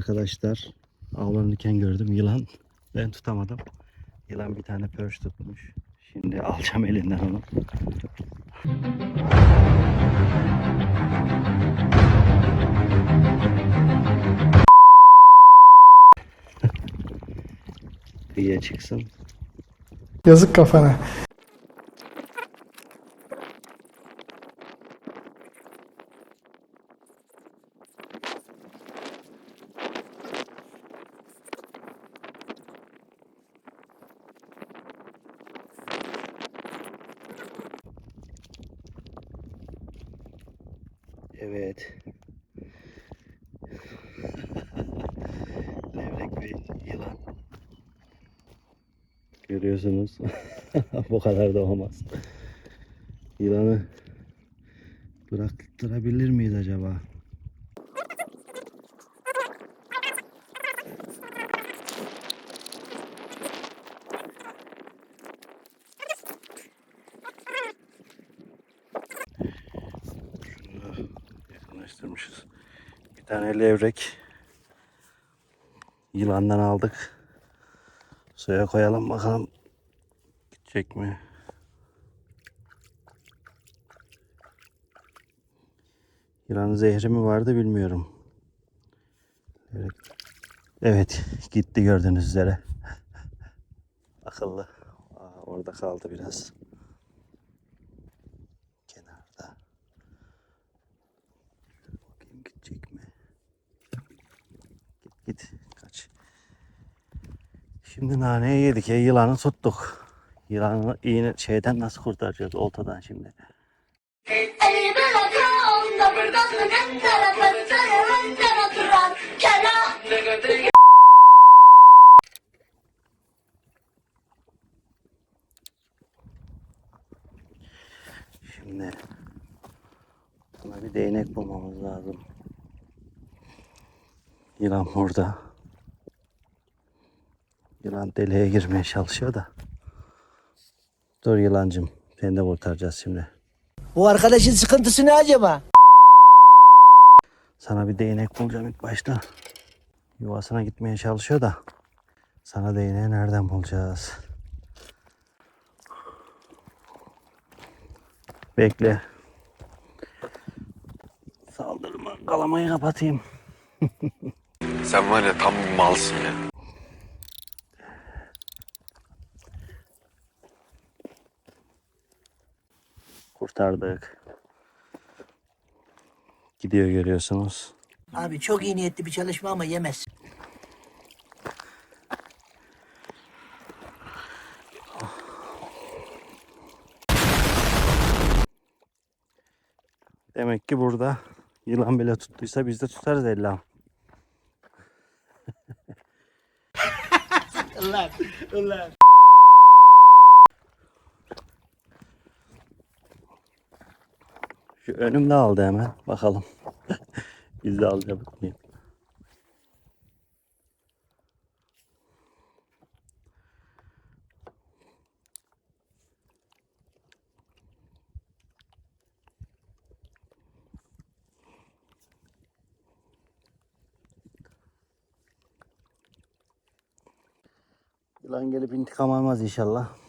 Arkadaşlar. Avlanırken gördüm yılan. Ben tutamadım. Yılan bir tane pörç tutmuş. Şimdi alacağım elinden onu. Kıyıya çıksın. Yazık kafana. Evet. Levrek bir yılan. Görüyorsunuz. Bu kadar da olmaz. Yılanı bıraktırabilir miyiz acaba? Tane levrek yılandan aldık. Suya koyalım bakalım gidecek mi? Yılanın zehri mi vardı bilmiyorum. Evet. Evet gitti gördüğünüz üzere. Akıllı. Aa, orada kaldı biraz. Şimdi naneyi yedik ya yılanı tuttuk. Yılanı iğne şeyden nasıl kurtaracağız oltadan şimdi? Şimdi buna bir değnek bulmamız lazım. Yılan burada. Yılan deliğe girmeye çalışıyor da. Dur yılancım. Seni de kurtaracağız şimdi. Bu arkadaşın sıkıntısı ne acaba? Sana bir değnek bulacağım ilk başta. Yuvasına gitmeye çalışıyor da. Sana değneği nereden bulacağız? Bekle. Saldırma. Kalamayı kapatayım. Sen var ya tam bir malsın ya. Kurtardık. Gidiyor görüyorsunuz. Abi çok iyi niyetli bir çalışma ama yemez. Demek ki burada yılan bile tuttuysa biz de tutarız Ella. Ulan, ulan. Şu önümde aldı hemen. Bakalım. biz de alacak mıyım? Yılan gelip intikam almaz inşallah.